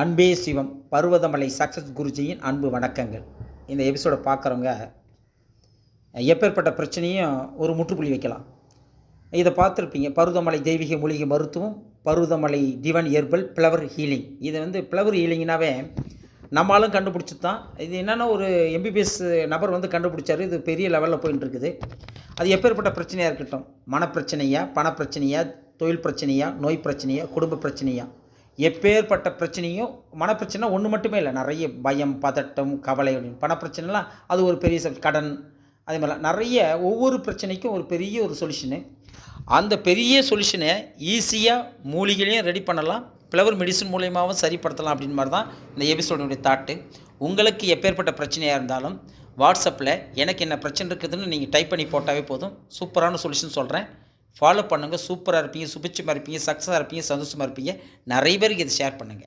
அன்பே சிவம் பர்வதமலை சக்ஸஸ் குருஜியின் அன்பு வணக்கங்கள். இந்த எபிசோடை பார்க்குறவங்க எப்பேற்பட்ட பிரச்சனையும் ஒரு முற்றுப்புள்ளி வைக்கலாம். இதை பார்த்துருப்பீங்க. பருவதமலை தெய்வீக மூலிகை மருத்துவம் Parvathamalai divine herbal flower healing. இதை வந்து ஃப்ளவர் ஹீலிங்னாவே நம்மளும் கண்டுபிடிச்சி தான். இது என்னென்னா ஒரு எம்பிபிஎஸ் நபர் வந்து கண்டுபிடிச்சார். இது பெரிய லெவலில் போயின்னு இருக்குது அது எப்பேற்பட்ட பிரச்சனையாக இருக்கட்டும். மனப்பிரச்சனையா பணப்பிரச்சனையா தொழில் பிரச்சனையா நோய் பிரச்சனையா குடும்ப பிரச்சனையா. எப்பேற்பட்ட பிரச்சனையும் மனப்பிரச்சனை ஒன்று மட்டுமே இல்லை. நிறைய பயம் பதட்டம் கவலை அப்படின்னு. பணப்பிரச்சனைலாம் அது ஒரு பெரிய சப் கடன். அதே மாதிரிலாம் நிறைய ஒவ்வொரு பிரச்சனைக்கும் ஒரு பெரிய ஒரு சொல்யூஷனு அந்த பெரிய சொல்யூஷனை ஈஸியாக மூலிகைலையும் ரெடி பண்ணலாம். ஃப்ளவர் மெடிசன் மூலியமாகவும் சரிப்படுத்தலாம் அப்படின்னு மாதிரி தான் இந்த எபிசோடனுடைய தாட்டு உங்களுக்கு எப்பேற்பட்ட பிரச்சனையாக இருந்தாலும் வாட்ஸ்அப்பில் எனக்கு என்ன பிரச்சனை இருக்குதுன்னு நீங்கள் டைப் பண்ணி போட்டாவே போதும். சூப்பரான சொல்யூஷன் சொல்கிறேன் ஃபாலோ பண்ணுங்கள் சூப்பராக இருப்பீங்க. சுபிச்சமாக இருப்பீங்க. சக்ஸஸாக இருப்பீங்க. சந்தோஷமாக இருப்பீங்க. நிறைய பேருக்கு இதை ஷேர் பண்ணுங்கள்